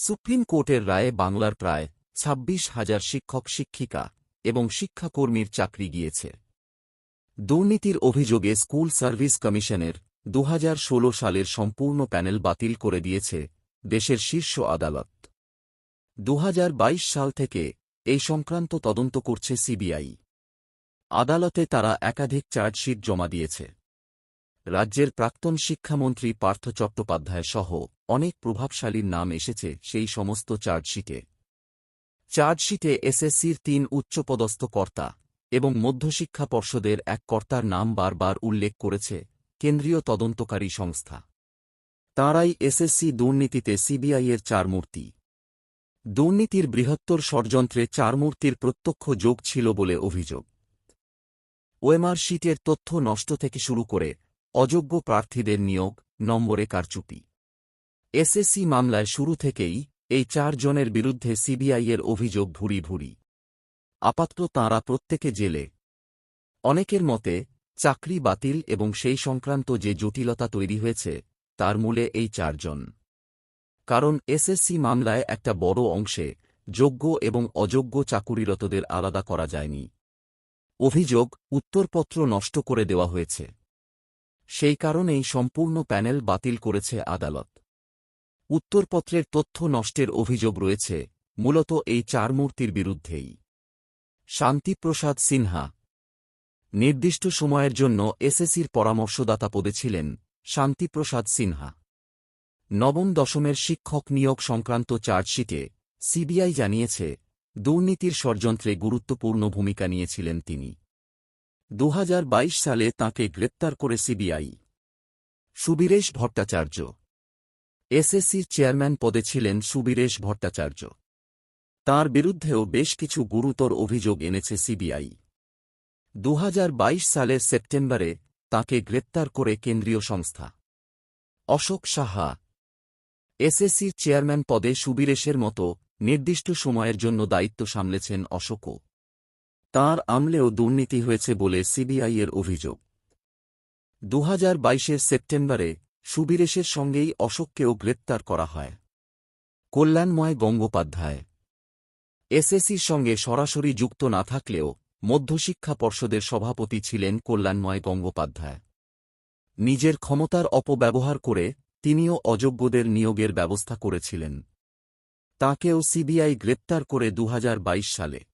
Supreme কোর্টের রায়ে বাংলার প্রায় ছাব্বিশ হাজার শিক্ষক শিক্ষিকা এবং শিক্ষাকর্মীর চাকরি গিয়েছে। দুর্নীতির অভিযোগে স্কুল সার্ভিস কমিশনের দু হাজার ষোলো সালের সম্পূর্ণ প্যানেল বাতিল করে দিয়েছে দেশের শীর্ষ আদালত। দুহাজার বাইশ সাল থেকে এই সংক্রান্ত তদন্ত করছে সিবিআই। আদালতে তারা একাধিক চার্জশিট জমা দিয়েছে। রাজ্যের প্রাক্তন শিক্ষামন্ত্রী পার্থ চট্টোপাধ্যায় সহ অনেক প্রভাবশালীর নাম এসেছে সেই সমস্ত চার্জশিটে। চার্জশিটে এসএসসির তিন উচ্চপদস্থ কর্তা এবং মধ্যশিক্ষা পর্ষদের এক কর্তার নাম বারবার উল্লেখ করেছে কেন্দ্রীয় তদন্তকারী সংস্থা। তাঁরাই এসএসসি দুর্নীতিতে সিবিআইয়ের চার মূর্তি। দুর্নীতির বৃহত্তর ষড়যন্ত্রে চার মূর্তির প্রত্যক্ষ যোগ ছিল বলে অভিযোগ। ওয়েমার শিটের তথ্য নষ্ট থেকে শুরু করে অযোগ্য প্রার্থীদের নিয়োগ, নম্বরে কারচুপি। এসএসসি মামলায় শুরু থেকেই এই চারজনের বিরুদ্ধে সিবিআইয়ের অভিযোগ ভুরি ভুরি আপাতত তাঁরা প্রত্যেকে জেলে। অনেকের মতে, চাকরি বাতিল এবং সেই সংক্রান্ত যে জটিলতা তৈরি হয়েছে, তার মূলে এই চারজন। কারণ এসএসসি মামলায় একটা বড় অংশে যোগ্য এবং অযোগ্য চাকুরিরতদের আলাদা করা যায়নি। অভিযোগ উত্তরপত্র নষ্ট করে দেওয়া হয়েছে। সেই কারণেই সম্পূর্ণ প্যানেল বাতিল করেছে আদালত। উত্তরপত্রের তথ্য নষ্টের অভিযোগ রয়েছে, মূলত এই চার মূর্তির বিরুদ্ধেই। শান্তিপ্রসাদ সিনহা। নির্দিষ্ট সময়ের জন্য এসএসির পরামর্শদাতা পদে ছিলেন শান্তিপ্রসাদ সিনহা। নবম দশমের শিক্ষক নিয়োগ সংক্রান্ত চার্জশিটে সিবিআই জানিয়েছে, দুর্নীতির ষড়যন্ত্রে গুরুত্বপূর্ণ ভূমিকা নিয়েছিলেন তিনি। দুহাজার বাইশ সালে তাঁকে গ্রেপ্তার করে সিবিআই। সুবীরেশ ভট্টাচার্য। এসএসসির চেয়ারম্যান পদে ছিলেন সুবীরেশ ভট্টাচার্য। তার বিরুদ্ধেও বেশ কিছু গুরুতর অভিযোগ এনেছে সিবিআই। দুহাজার বাইশ সালের সেপ্টেম্বরে তাকে গ্রেপ্তার করে কেন্দ্রীয় সংস্থা। অশোক সাহা। এসএসসির চেয়ারম্যান পদে সুবীরেশের মতো নির্দিষ্ট সময়ের জন্য দায়িত্ব সামলেছেন অশোকও। তাঁর আমলেও দুর্নীতি হয়েছে বলে সিবিআইয়ের অভিযোগ। দু হাজার সেপ্টেম্বরে সুবীরেশের সঙ্গেই অশোককেও গ্রেপ্তার করা হয়। কল্যাণময় গঙ্গোপাধ্যায়। এসএসসির সঙ্গে সরাসরি যুক্ত না থাকলেও মধ্যশিক্ষা পর্ষদের সভাপতি ছিলেন কল্যাণময় গঙ্গোপাধ্যায়। নিজের ক্ষমতার অপব্যবহার করে তিনিও অযোগ্যদের নিয়োগের ব্যবস্থা করেছিলেন। তাঁকেও সিবিআই গ্রেপ্তার করে দু হাজার বাইশ সালে।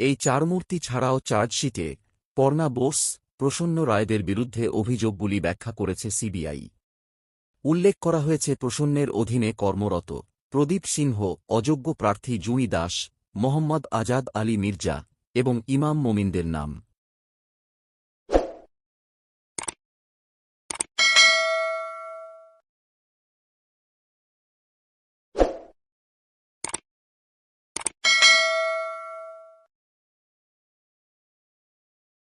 এই চার মূর্তি ছাড়াও চার্জশিটে পর্ণা বোস প্রসন্ন রায়দের বিরুদ্ধে অভিযোগগুলি ব্যাখ্যা করেছে সিবিআই। উল্লেখ করা হয়েছে প্রসন্নের অধীনে কর্মরত প্রদীপ সিংহ, অযোগ্য প্রার্থী জুঁই দাস, মোহাম্মদ আজাদ আলী মির্জা এবং ইমাম মোমিনদের নাম।